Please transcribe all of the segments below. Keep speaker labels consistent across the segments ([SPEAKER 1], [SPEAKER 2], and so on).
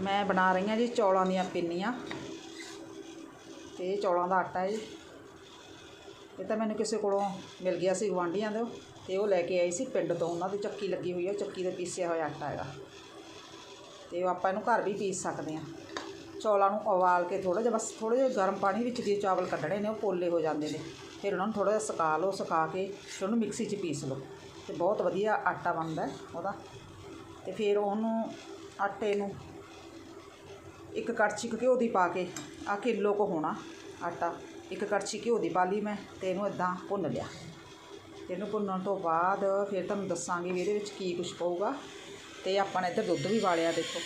[SPEAKER 1] ਮੈਂ ਬਣਾ ਰਹੀ ਹਾਂ ਜੀ ਚੌਲਾਂ ਦੀਆਂ ਪਿੰਨੀਆਂ। ਤੇ ਚੌਲਾਂ ਦਾ ਆਟਾ ਜੀ। ਇਹ ਤਾਂ ਮੈਨੂੰ ਕਿਸੇ ਕੋਲੋਂ ਮਿਲ ਗਿਆ ਸੀ ਗੁਆਂਢੀਆਂ ਦੇ ਤੇ ਉਹ ਲੈ ਕੇ ਆਈ ਸੀ ਪਿੰਡ ਤੋਂ। ਉਹਨਾਂ ਦੀ ਚੱਕੀ ਲੱਗੀ ਹੋਈ ਹੈ, ਉਹ ਚੱਕੀ ਦੇ ਪੀਸਿਆ ਹੋਇਆ ਆਟਾ ਹੈਗਾ। ਤੇ ਉਹ ਆਪਾਂ ਇਹਨੂੰ ਘਰ ਵੀ ਪੀਸ ਸਕਦੇ ਹਾਂ। ਚੌਲਾਂ ਨੂੰ ਉਬਾਲ ਕੇ ਥੋੜਾ ਜਿਹਾ ਬਸ ਥੋੜੇ ਜਿਹਾ ਗਰਮ ਪਾਣੀ ਵਿੱਚ ਦੀ ਚਾਵਲ ਕੱਢਣੇ ਨੇ, ਉਹ ਪੋਲੇ ਹੋ ਜਾਂਦੇ ਨੇ। ਫਿਰ ਉਹਨਾਂ ਨੂੰ ਥੋੜਾ ਜਿਹਾ ਸੁਕਾ ਲਓ, ਸੁਕਾ ਕੇ ਫਿਰ ਉਹਨੂੰ ਮਿਕਸੀ 'ਚ ਪੀਸ ਲਓ। ਤੇ ਬਹੁਤ ਵਧੀਆ ਆਟਾ ਬਣਦਾ ਉਹਦਾ। ਤੇ ਫਿਰ ਉਹਨੂੰ ਆਟੇ ਨੂੰ ਇੱਕ ਕੜਛੀ ਕੁ ਘਿਓ ਦੀ ਪਾ ਕੇ ਆ ਕਿਲੋ ਕੁ ਹੋਣਾ ਆਟਾ। ਇੱਕ ਕੜਛੀ ਘਿਓ ਦੀ ਪਾ ਲਈ ਮੈਂ ਤੇ ਇਹਨੂੰ ਇਦਾਂ ਭੁੰਨ ਲਿਆ। ਤੇ ਇਹਨੂੰ ਭੁੰਨਣ ਤੋਂ ਬਾਅਦ ਫਿਰ ਤੁਹਾਨੂੰ ਦੱਸਾਂਗੀ ਵੀ ਇਹਦੇ ਵਿੱਚ ਕੀ ਕੁਝ ਪਊਗਾ। ਤੇ ਆਪਾਂ ਨੇ ਇੱਧਰ ਦੁੱਧ ਵੀ ਵਾਲਿਆ ਦੇਖੋ।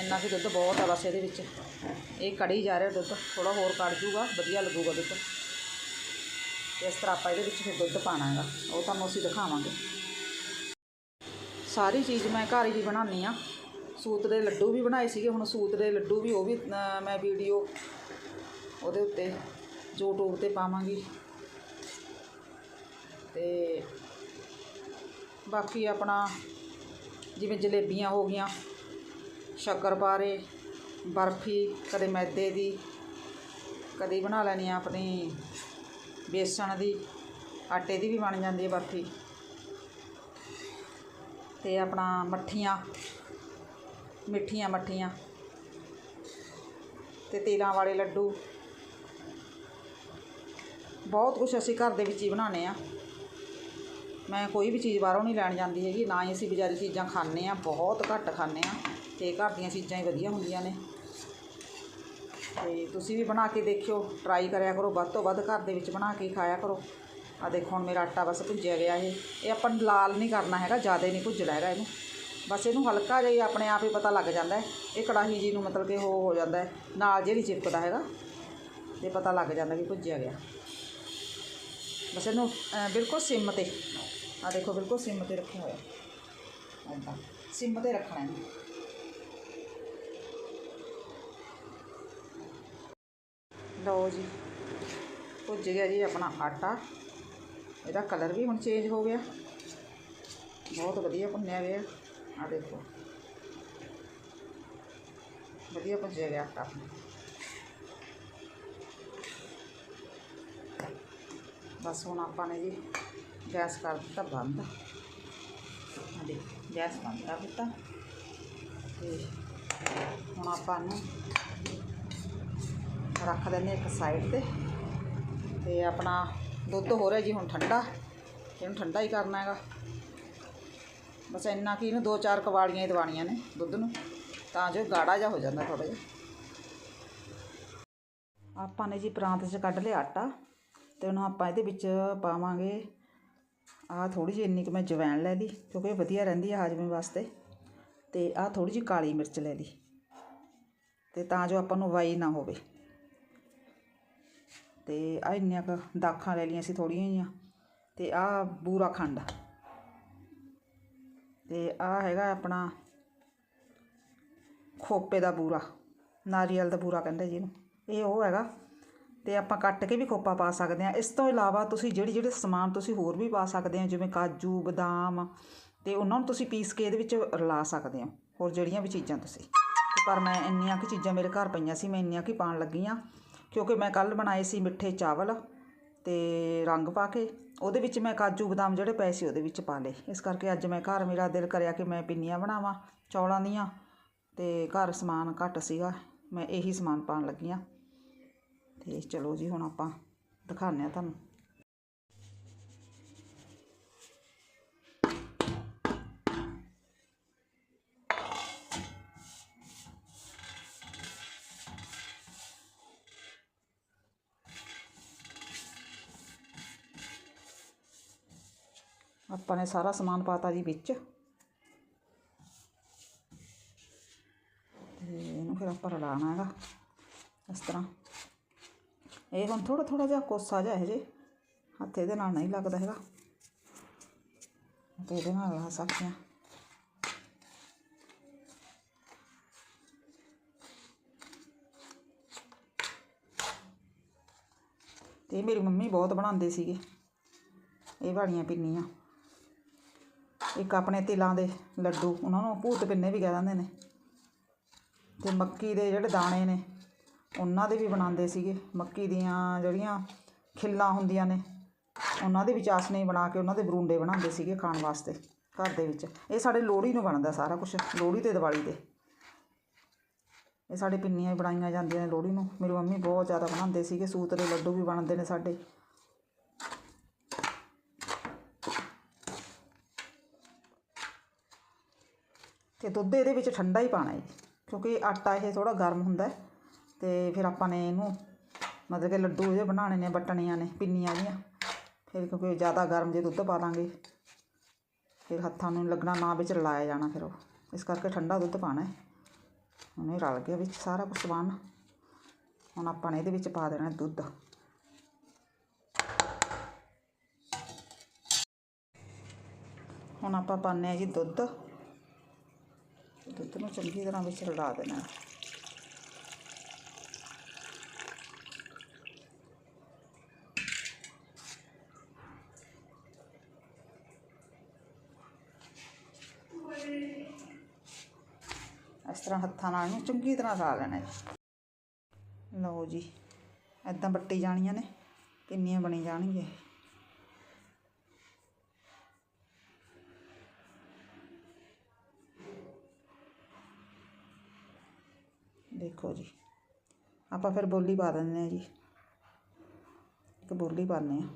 [SPEAKER 1] ਇੰਨਾ ਕਿ ਦੁੱਧ ਬਹੁਤ ਆ ਬਸ ਇਹਦੇ ਵਿੱਚ। ਇਹ ਕੜੀ ਜਾ ਰਿਹਾ ਦੁੱਧ ਥੋੜਾ ਹੋਰ ਕੱਢ ਜੂਗਾ, ਵਧੀਆ ਲੱਗੂਗਾ ਦੁੱਧ ਇਸ ਤਰ੍ਹਾਂ ਆਪਾਂ ਇਹਦੇ ਵਿੱਚ ਫਿਰ ਦੁੱਧ ਪਾਣਾ ਹੈਗਾ ਉਹ ਤੁਹਾਨੂੰ ਅਸੀਂ ਦਿਖਾਵਾਂਗੇ। ਸਾਰੀ ਚੀਜ਼ ਮੈਂ ਘਰ ਹੀ ਬਣਾਉਂਦੀ ਆ ਸੂਤ ਦੇ ਲੱਡੂ ਵੀ ਬਣਾਏ ਸੀਗੇ, ਹੁਣ ਸੂਤ ਦੇ ਲੱਡੂ ਵੀ ਉਹ ਵੀ ਮੈਂ ਵੀਡੀਓ ਉਹਦੇ ਉੱਤੇ ਯੂਟਿਊਬ ਤੇ ਪਾਵਾਂਗੀ। ਤੇ ਬਾਕੀ ਆਪਣਾ ਜਿਵੇਂ ਜਲੇਬੀਆਂ ਹੋ ਗਈਆਂ ਸ਼ੱਕਰਪਾਰੇ ਬਰਫੀ, ਕਦੇ ਮੈਦੇ ਦੀ, ਕਦੇ ਬਣਾ ਲੈਣੀ ਆ ਆਪਣੀ ਬੇਸਣ ਦੀ, ਆਟੇ ਦੀ ਵੀ ਬਣ ਜਾਂਦੀ ਹੈ ਬਰਫੀ। ਤੇ ਆਪਣਾ ਮੱਠੀਆਂ ਮਿੱਠੀਆਂ ਮੱਠੀਆਂ ਤੇ ਤੇਲਾਂ ਵਾਲੇ ਲੱਡੂ। ਬਹੁਤ ਕੁਝ ਅਸੀਂ ਘਰ ਦੇ ਵਿੱਚ ਹੀ ਬਣਾਉਂਦੇ ਆ ਮੈਂ ਕੋਈ ਵੀ ਚੀਜ਼ ਬਾਹਰੋਂ ਨਹੀਂ ਲੈਣ ਜਾਂਦੀ ਹੈਗੀ, ਨਾ ਹੀ ਅਸੀਂ ਬਜ਼ਾਰੀ ਚੀਜ਼ਾਂ ਖਾਂਦੇ ਆ ਬਹੁਤ ਘੱਟ ਖਾਂਦੇ ਆ ਤੇ ਘਰ ਦੀਆਂ ਚੀਜ਼ਾਂ ਹੀ ਵਧੀਆ ਹੁੰਦੀਆਂ ਨੇ। ਤੇ ਤੁਸੀਂ ਵੀ ਬਣਾ ਕੇ ਦੇਖਿਓ ਟਰਾਈ ਕਰਿਆ ਕਰੋ, ਵੱਧ ਤੋਂ ਵੱਧ ਘਰ ਦੇ ਵਿੱਚ ਬਣਾ ਕੇ ਖਾਇਆ ਕਰੋ। ਆ ਦੇਖੋ ਹੁਣ ਮੇਰਾ ਆਟਾ ਬਸ ਭੁੱਜਿਆ ਗਿਆ ਇਹ। ਇਹ ਆਪਾਂ ਨੂੰ ਲਾਲ ਨਹੀਂ ਕਰਨਾ ਹੈਗਾ, ਜ਼ਿਆਦਾ ਨਹੀਂ ਭੁੱਜਣਾ ਹੈਗਾ ਇਹਨੂੰ। ਬਸ ਇਹਨੂੰ ਹਲਕਾ ਜਿਹਾ ਆਪਣੇ ਆਪ ਹੀ ਪਤਾ ਲੱਗ ਜਾਂਦਾ ਇਹ ਕੜਾਹੀ ਜੀ ਨੂੰ ਮਤਲਬ ਕਿ ਉਹ ਹੋ ਜਾਂਦਾ ਨਾਲ ਜਿਹੜੀ ਚਿਪਕਦਾ ਹੈਗਾ ਤੇ ਪਤਾ ਲੱਗ ਜਾਂਦਾ ਕਿ ਭੁੱਜਿਆ ਗਿਆ। ਬਸ ਇਹਨੂੰ ਬਿਲਕੁਲ ਸਿਮ ਤੇ ਆ ਦੇਖੋ ਬਿਲਕੁਲ ਸਿਮ ਤੇ ਰੱਖਿਆ ਹੋਇਆ। ਏਦਾਂ ਸਿਮ ਤੇ ਰੱਖਣਾ ਇਹਨੂੰ। ਲਓ ਜੀ, ਭੁੱਜ ਗਿਆ ਜੀ ਆਪਣਾ ਆਟਾ। ਇਹਦਾ ਕਲਰ ਵੀ ਹੁਣ ਚੇਂਜ ਹੋ ਗਿਆ। ਬਹੁਤ ਵਧੀਆ ਭੁੰਨਿਆ ਗਿਆ ਆ ਦੇਖੋ ਵਧੀਆ ਭੁੱਜਿਆ ਗਿਆ ਆਟਾ ਆਪਣਾ ਬਸ ਹੁਣ ਆਪਾਂ ਨੇ ਜੀ ਗੈਸ ਕਰ ਦਿੱਤਾ ਬੰਦ ਆ ਦੇਖ ਗੈਸ ਬੰਦ ਕਰ ਦਿੱਤਾ ਤੇ ਹੁਣ ਆਪਾਂ ਨੂੰ ਰੱਖ ਦਿੰਦੇ ਇੱਕ ਸਾਈਡ ਤੇ ਤੇ ਆਪਣਾ ਦੁੱਧ ਹੋ ਰਿਹਾ ਜੀ ਹੁਣ ਠੰਡਾ ਇਹਨੂੰ ਠੰਡਾ ਹੀ ਕਰਨਾ ਹੈਗਾ ਬਸ ਇੰਨਾ ਕਿ ਇਹਨੂੰ ਦੋ ਚਾਰ ਕਵਾੜੀਆਂ ਹੀ ਦਵਾਣੀਆਂ ਨੇ ਦੁੱਧ ਨੂੰ, ਤਾਂ ਜੋ ਗਾੜਾ ਜਿਹਾ ਹੋ ਜਾਂਦਾ ਥੋੜਾ ਜਿਹਾ। ਆਪਾਂ ਨੇ ਜੀ ਪ੍ਰਾਂਤ 'ਚ ਕੱਢ ਲਿਆ ਆਟਾ, ਤੇ ਹੁਣ ਆਪਾਂ ਇਹਦੇ ਵਿੱਚ ਪਾਵਾਂਗੇ। ਆਹ ਥੋੜੀ ਜਿਹੀ ਇੰਨੀ ਕੁ ਮੈਂ ਜਵੈਣ ਲੈ ਲਈ, ਕਿਉਂਕਿ ਵਧੀਆ ਰਹਿੰਦੀ ਹੈ ਹਾਜ਼ਮੇ ਵਾਸਤੇ। ਤੇ ਆਹ ਥੋੜੀ ਜਿਹੀ ਕਾਲੀ ਮਿਰਚ ਲੈ ਲਈ, ਤੇ ਤਾਂ ਜੋ ਆਪਾਂ ਨੂੰ ਵਾਈ ਨਾ ਹੋਵੇ। ਤੇ ਆ ਇੰਨੀਆਂ ਕੁ ਦਾਖਾਂ ਲੈ ਲਈਆਂ ਸੀ ਥੋੜੀਆਂ ਜਿਹੀਆਂ, ਤੇ ਆ ਬੂਰਾ ਖੰਡ। ਅਤੇ ਆਹ ਹੈਗਾ ਆਪਣਾ ਖੋਪੇ ਦਾ ਬੂਰਾ, ਨਾਰੀਅਲ ਦਾ ਬੂਰਾ ਕਹਿੰਦੇ ਜਿਹਨੂੰ। ਇਹ ਉਹ ਹੈਗਾ ਅਤੇ ਆਪਾਂ ਕੱਟ ਕੇ ਵੀ ਖੋਪਾ ਪਾ ਸਕਦੇ ਹਾਂ। ਇਸ ਤੋਂ ਇਲਾਵਾ ਤੁਸੀਂ ਜਿਹੜੀ, ਜਿਹੜੇ ਸਮਾਨ ਤੁਸੀਂ ਹੋਰ ਵੀ ਪਾ ਸਕਦੇ ਹੋ, ਜਿਵੇਂ ਕਾਜੂ, ਬਦਾਮ ਅਤੇ ਉਹਨਾਂ ਨੂੰ ਤੁਸੀਂ ਪੀਸ ਕੇ ਇਹਦੇ ਵਿੱਚ ਰਲਾ ਸਕਦੇ ਹੋ। ਹੋਰ ਜਿਹੜੀਆਂ ਵੀ ਚੀਜ਼ਾਂ ਤੁਸੀਂ। ਪਰ ਮੈਂ ਇੰਨੀਆਂ ਕੁ ਚੀਜ਼ਾਂ ਮੇਰੇ ਘਰ ਪਈਆਂ ਸੀ, ਮੈਂ ਇੰਨੀਆਂ ਕੁ ਹੀ ਪਾਉਣ ਲੱਗੀ ਹਾਂ। ਕਿਉਂਕਿ ਮੈਂ ਕੱਲ ਬਣਾਏ ਸੀ ਮਿੱਠੇ ਚਾਵਲ ਤੇ ਰੰਗ ਪਾ ਕੇ ਉਹਦੇ ਵਿੱਚ ਮੈਂ ਕਾਜੂ ਬਦਾਮ ਜਿਹੜੇ ਪਏ ਸੀ ਉਹਦੇ ਵਿੱਚ ਪਾ ਲਏ। ਇਸ ਕਰਕੇ ਅੱਜ ਮੈਂ ਘਰ ਮੇਰਾ ਦਿਲ ਕਰਿਆ ਕਿ ਮੈਂ ਪਿੰਨੀਆਂ ਬਣਾਵਾਂ, ਚੌਲਾਂ ਦੀਆਂ ਤੇ ਘਰ ਸਮਾਨ ਘੱਟ ਸੀਗਾ, ਮੈਂ ਇਹੀ ਸਮਾਨ ਪਾਉਣ ਲੱਗੀ ਹਾਂ। ਤੇ ਚਲੋ ਜੀ, ਹੁਣ ਆਪਾਂ ਦਿਖਾਉਂਦੇ ਹਾਂ ਤੁਹਾਨੂੰ। ਆਪਾਂ ਨੇ ਸਾਰਾ ਸਮਾਨ ਪਾਤਾ ਜੀ ਵਿੱਚ। ਤੇ ਇਹਨੂੰ ਫਿਰ ਆਪਾਂ ਰਲਾਉਣਾ ਹੈਗਾ, ਇਸ ਤਰ੍ਹਾਂ। ਇਹ ਹੁਣ ਥੋੜਾ ਥੋੜਾ ਜਿਹਾ ਕੋਸਾ ਜਿਹਾ ਹੈ ਜੇ ਹੱਥ ਇਹਦੇ ਨਾਲ ਨਹੀਂ ਲੱਗਦਾ ਹੈਗਾ। ਤੇ ਇਹਦੇ ਨਾਲ ਲਾ ਸਕਦੇ ਹਾਂ ਤੇ ਇਹ ਮੇਰੀ ਮੰਮੀ ਬਹੁਤ ਬਣਾਉਂਦੇ ਸੀਗੇ, ਇਹ ਵਾਲੀਆਂ ਪਿੰਨੀਆਂ। ਇੱਕ ਆਪਣੇ ਤਿਲਾਂ ਦੇ ਲੱਡੂ, ਉਹਨਾਂ ਨੂੰ ਭੂਤ ਪਿੰਨੇ ਵੀ ਕਹਿ ਦਿੰਦੇ ਨੇ। ਤੇ ਮੱਕੀ ਦੇ ਜਿਹੜੇ ਦਾਣੇ ਨੇ, ਉਹਨਾਂ ਦੇ ਵੀ ਬਣਾਉਂਦੇ ਸੀਗੇ। ਮੱਕੀ ਦੀਆਂ ਜਿਹੜੀਆਂ ਖਿੱਲਾਂ ਹੁੰਦੀਆਂ ਨੇ, ਉਹਨਾਂ ਦੇ ਵੀ ਚਾਸ਼ਨੀ ਬਣਾ ਕੇ ਉਹਨਾਂ ਦੇ ਬਰੂੰਡੇ ਬਣਾਉਂਦੇ ਸੀਗੇ ਖਾਣ ਵਾਸਤੇ ਘਰ ਦੇ ਵਿੱਚ। ਇਹ ਸਾਡੇ ਲੋਹੜੀ ਨੂੰ ਬਣਦਾ ਸਾਰਾ ਕੁਝ ਲੋਹੜੀ ਤੇ ਦੀਵਾਲੀ ਤੇ। ਇਹ ਸਾਡੇ ਪਿੰਨੀਆਂ ਵੀ ਬਣਾਈਆਂ ਜਾਂਦੀਆਂ ਨੇ ਲੋਹੜੀ ਨੂੰ। ਮੇਰੀ ਮੰਮੀ ਬਹੁਤ ਜ਼ਿਆਦਾ ਬਣਾਉਂਦੇ ਸੀਗੇ, ਸੂਤ ਦੇ ਲੱਡੂ ਵੀ ਬਣਦੇ ਨੇ ਸਾਡੇ। ਤੇ ਦੁੱਧ ਇਹਦੇ ਵਿੱਚ ਠੰਡਾ ਹੀ ਪਾਣਾ ਹੈ ਕਿਉਂਕਿ ਆਟਾ ਇਹ ਥੋੜਾ ਗਰਮ ਹੁੰਦਾ ਹੈ ਤੇ ਫਿਰ ਆਪਾਂ ਨੇ ਇਹਨੂੰ ਮਤਲਬ ਕਿ ਲੱਡੂ ਜਿਹੇ ਬਣਾਉਣੇ ਨੇ ਵੱਟਣੀਆਂ ਨੇ, ਪਿੰਨੀਆਂ ਜੀਆਂ ਫਿਰ ਕਿਉਂਕਿ ਜ਼ਿਆਦਾ ਗਰਮ ਜੇ ਦੁੱਧ ਪਾ ਦਾਂਗੇ, ਫਿਰ ਹੱਥਾਂ ਨੂੰ ਲੱਗਣਾ ਨਾ ਵਿੱਚ ਰਲਾਇਆ ਜਾਣਾ ਫਿਰ ਉਹ। ਇਸ ਕਰਕੇ ਠੰਡਾ ਦੁੱਧ ਪਾਣਾ ਹੈ। ਹੁਣ ਰਲ ਗਿਆ ਵਿੱਚ, ਸਾਰਾ ਕੁਝ ਸਮਾਨ। ਹੁਣ ਆਪਾਂ ਨੇ ਇਹਦੇ ਵਿੱਚ ਪਾ ਦੇਣਾ ਦੁੱਧ। ਹੁਣ ਆਪਾਂ ਪਾਉਂਦੇ ਹਾਂ ਜੀ ਦੁੱਧ। ਦੁੱਧ ਨੂੰ ਚੰਗੀ ਤਰ੍ਹਾਂ ਵਿੱਚ ਰਲਾ ਦੇਣਾ। ਇਸ ਤਰ੍ਹਾਂ ਹੱਥਾਂ ਨਾਲ ਇਹਨੂੰ ਚੰਗੀ ਤਰ੍ਹਾਂ ਰਲਾ ਲੈਣਾ ਲਓ ਜੀ ਐਦਾਂ ਬੱਟੀ ਜਾਣੀਆਂ ਨੇ, ਕਿੰਨੀਆਂ ਬਣੀ ਜਾਣਗੀਆਂ ਇਹ। ਦੇਖੋ ਜੀ। ਆਪਾਂ ਫਿਰ ਬੋਲੀ ਪਾ ਦਿੰਦੇ ਹਾਂ ਜੀ। ਇੱਕ ਬੋਲੀ ਪਾਉਂਦੇ ਹਾਂ।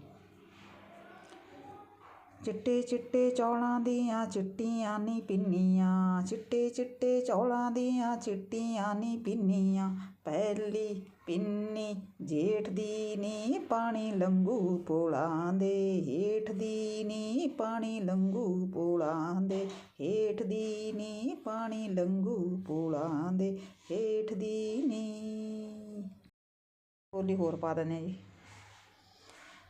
[SPEAKER 1] ਚਿੱਟੇ ਚਿੱਟੇ ਚੌਲਾਂ ਦੀਆਂ ਚਿੱਟੀਆਂ ਨੀ ਪਿੰਨੀਆਂ। ਚਿੱਟੇ ਚਿੱਟੇ ਚੌਲਾਂ ਦੀਆਂ ਚਿੱਟੀਆਂ ਨੀ ਪਿੰਨੀਆਂ। ਪਹਿਲੀ ਪਿੰਨੀ ਜੇਠ ਦੀ ਨੀ ਪਾਣੀ ਲੰਗੂ ਪੋਲਾਂ ਦੇ। ਹੇਠ ਦੀ ਨੀ ਪਾਣੀ ਲੰਗੂ ਪੋਲਾਂ ਦੇ। ਹੇਠ ਦੀ ਨੀ ਪਾਣੀ ਲੰਗੂ ਪੋਲਾਂ ਦੇ ਹੇਠ ਦੀ ਨੀ। ਬੋਲੀ ਹੋਰ ਪਾ ਦਿੰਦੇ ਹਾਂ ਜੀ।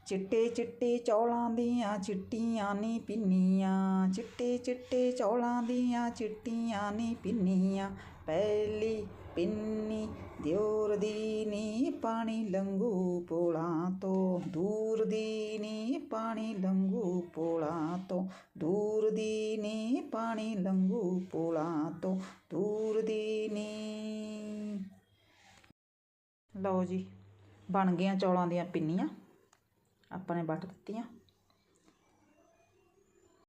[SPEAKER 1] ਚਿੱਟੇ ਚਿੱਟੇ ਚੌਲਾਂ ਦੀਆਂ ਚਿੱਟੀਆਂ ਨੀ ਪਿੰਨੀਆਂ, ਚਿੱਟੇ ਚਿੱਟੇ ਚੌਲਾਂ ਦੀਆਂ ਚਿੱਟੀਆਂ ਨੀ ਪਿੰਨੀਆਂ, ਪਹਿਲੀ ਪਿੰਨੀ ਦਿਓਰ ਦੀ ਨੀ ਪਾਣੀ ਲੰਗੂ ਪੋਲਾਂ ਤੋਂ, ਦੂਰ ਦੀ ਨੀ ਪਾਣੀ ਲੰਗੂ ਪੋਲਾਂ ਤੋਂ, ਦੂਰ ਦੀ ਨੀ ਪਾਣੀ ਲੰਗੂ ਪੋਲਾਂ ਤੋਂ, ਦੂਰ ਦੀ ਨੀ ਲਓ ਜੀ, ਬਣ ਗਈਆਂ ਚੌਲਾਂ ਦੀਆਂ ਪਿੰਨੀਆਂ, ਆਪਾਂ ਨੇ ਵੱਟ ਦਿੱਤੀਆਂ।